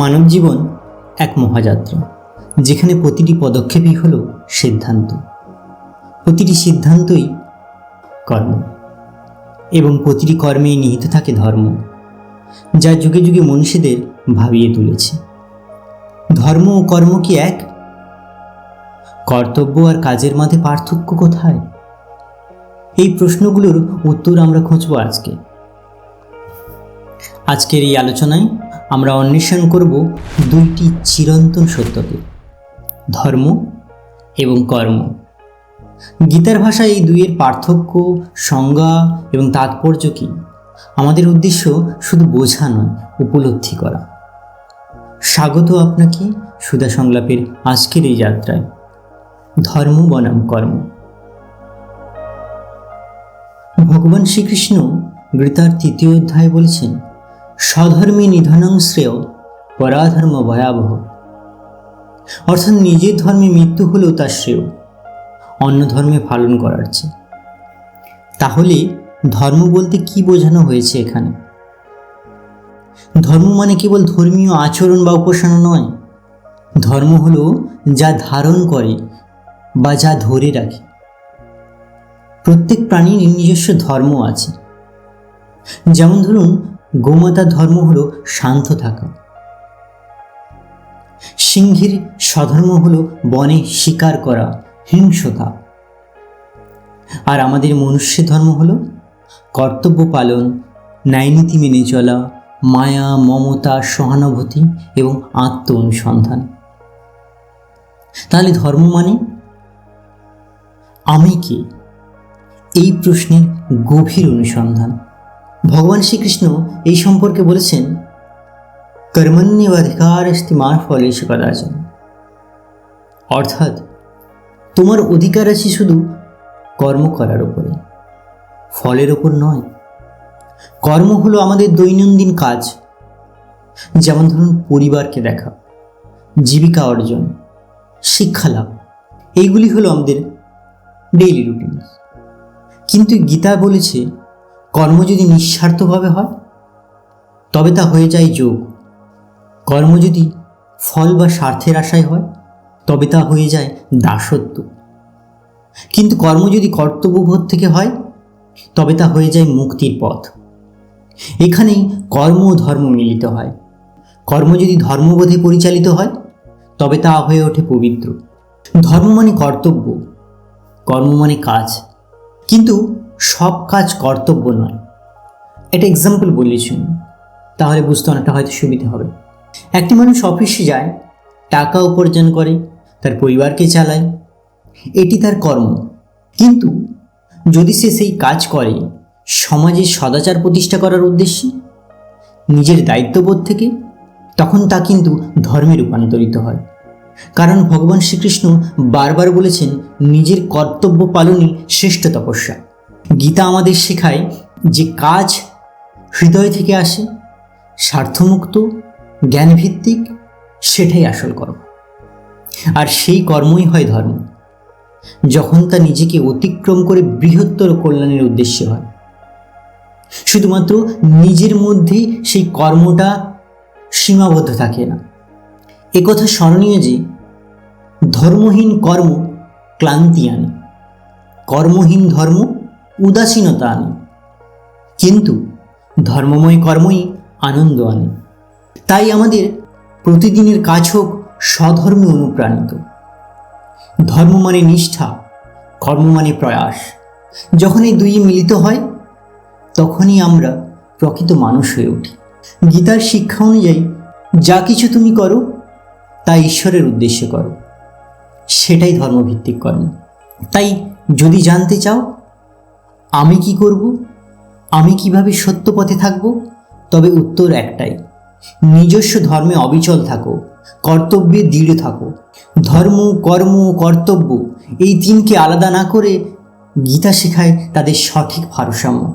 মানব জীবন এক মহাযাত্রা, যেখানে প্রতিটি পদক্ষেপই হল সিদ্ধান্ত। প্রতিটি সিদ্ধান্তই কর্ম এবং প্রতিটি কর্মেই নিহিত থাকে ধর্ম, যা যুগে যুগে মনীষীদের ভাবিয়ে তুলেছে। ধর্ম ও কর্ম কি এক? কর্তব্য আর কাজের মাঝে পার্থক্য কোথায়? এই প্রশ্নগুলোর উত্তর আমরা খুঁজব আজকে। আজকের এই আলোচনায় আমরা অন্বেষণ করব দুইটি চিরন্তন সত্যকে, ধর্ম এবং কর্ম। গীতার ভাষায় এই দুইয়ের পার্থক্য, সংজ্ঞা এবং তাৎপর্য কী? আমাদের উদ্দেশ্য শুধু বোঝা নয়, উপলব্ধি করা। স্বাগত আপনাকে সুধা সংলাপের আজকের এই যাত্রায়। ধর্ম বনাম কর্ম। ভগবান শ্রীকৃষ্ণ গীতার তৃতীয় অধ্যায় বলেছেন স্বধর্মী নিধনং শ্রেয়, পরাধর্ম ভয়াবহ। অর্থাৎ নিজের ধর্মে মৃত্যু হলেও তার শ্রেয়, অন্য ধর্মে পালন করার চেয়ে। তাহলে ধর্ম বলতে কি বোঝানো হয়েছে এখানে? ধর্ম মানে কেবল ধর্মীয় আচরণ বা উপাসনা নয়। ধর্ম হলো যা ধারণ করে বা যা ধরে রাখে। প্রত্যেক প্রাণীর নিজস্ব ধর্ম আছে। যেমন ধরুন গোমাতার ধর্ম হলো শান্ত থাকা। সিংহের স্বধর্ম হলো বনে শিকার করা হিংসতা আর আমাদের মনুষ্যের ধর্ম হলো কর্তব্য পালন, ন্যায়নীতি মেনে চলা, মায়া, মমতা, সহানুভূতি এবং আত্ম অনুসন্ধান তাহলে ধর্ম মানে? আমি কে? এই প্রশ্নের গভীর অনুসন্ধান। ভগবান শ্রীকৃষ্ণ এই সম্পর্কে বলেছেন কর্মণ্য অধিকার স্তিমার ফলে সে কদাচন। অর্থাৎ, তোমার অধিকার আছে শুধু কর্ম করার উপরে, ফলের ওপর নয়। কর্ম হলো আমাদের দৈনন্দিন কাজ। যেমন ধরুন, পরিবারকে দেখা, জীবিকা অর্জন, শিক্ষা লাভ, এইগুলি হলো আমাদের ডেইলি রুটিন কিন্তু গীতা বলেছে কর্ম যদি নিঃস্বার্থভাবে হয়, তবে তা হয়ে যায় যোগ। কর্ম যদি ফল বা স্বার্থের আশায় হয়, তবে তা হয়ে যায় দাসত্ব। কিন্তু কর্ম যদি কর্তব্যবোধ থেকে হয়, তবে তা হয়ে যায় মুক্তির পথ। এখানেই কর্ম ও ধর্ম মিলিত হয়। কর্ম যদি ধর্মবোধে পরিচালিত হয়, তবে তা হয়ে ওঠে পবিত্র। ধর্ম মানে কর্তব্য, কর্ম মানে কাজ। কিন্তু সব কাজ কর্তব্য নয়। এটা এক্সাম্পল শুনুন তাহলে বুঝতে অনেকটা হয়তো সুবিধা হবে। একটি মানুষ অফিসে যায়, টাকা উপার্জন করে, তার পরিবারকে চালায়। এটি তার কর্ম। কিন্তু যদি সে সেই কাজ করে সমাজের সদাচার প্রতিষ্ঠা করার উদ্দেশ্যে, নিজের দায়িত্ববোধ থেকে, তখন তা কিন্তু ধর্মে রূপান্তরিত হয়। কারণ ভগবান শ্রীকৃষ্ণ বারবার বলেছেন, নিজের কর্তব্য পালনই শ্রেষ্ঠ তপস্যা। গীতা আমাদের শেখায় যে কাজ হৃদয় থেকে আসে, স্বার্থমুক্ত, জ্ঞানভিত্তিক, সেটাই আসল কর্ম। আর সেই কর্মই হয় ধর্ম। যখন তা নিজেকে অতিক্রম করে বৃহত্তর কল্যাণের উদ্দেশ্যে হয়। শুধুমাত্র নিজের মধ্যেই সেই কর্মটা সীমাবদ্ধ থাকে না। একথা স্মরণীয় যে, ধর্মহীন কর্ম ক্লান্তি আনে। কর্মহীন ধর্ম উদাসীনতা আনে। কিন্তু ধর্মময় কর্মই আনন্দ আনে। তাই আমাদের প্রতিদিনের কাজ হোক স্বধর্মে অনুপ্রাণিত। ধর্ম মানে নিষ্ঠা, কর্ম মানে প্রয়াস। যখন এই দুই মিলিত হয়, তখনই আমরা প্রকৃত মানুষ হয়ে উঠি। গীতার শিক্ষা অনুযায়ী, যা কিছু তুমি করো, তা ঈশ্বরের উদ্দেশ্যে করো। সেটাই ধর্মভিত্তিক কর্ম। তাই যদি জানতে চাও আমি কি করব? আমি কীভাবে সত্য পথে থাকব? তবে উত্তর একটাই। নিজস্ব ধর্মে অবিচল থাকো, কর্তব্যে দৃঢ় থাকো। ধর্ম, কর্ম কর্তব্য এই তিনকে আলাদা না করে গীতা শেখায় তাদের সঠিক ভারসাম্য।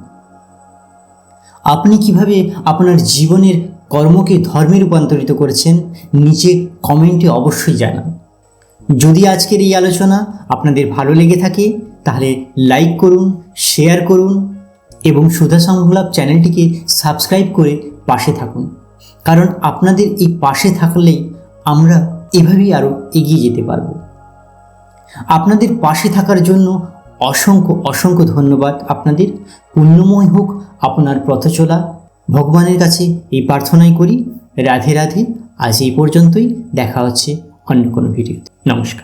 আপনি কীভাবে আপনার জীবনের কর্মকে ধর্মে রূপান্তরিত করেছেন, নিচে কমেন্টে অবশ্যই জানান। যদি আজকের এই আলোচনা আপনাদের ভালো লেগে থাকে তাহলে লাইক করুন শেয়ার করুন এবং সুধা সংলাপ চ্যানেলটিকে সাবস্ক্রাইব করে পাশে থাকুন। কারণ আপনাদের এই পাশে থাকলেই আমরা এভাবেই আরও এগিয়ে যেতে পারব। আপনাদের পাশে থাকার জন্য অসংখ্য অসংখ্য ধন্যবাদ আপনাদের। পুণ্যময় হোক আপনার পথ চলা। ভগবানের কাছে এই প্রার্থনাই করি। রাধে রাধে। আজ এই পর্যন্তই। দেখা হচ্ছে অন্য কোনো ভিডিওতে। নমস্কার।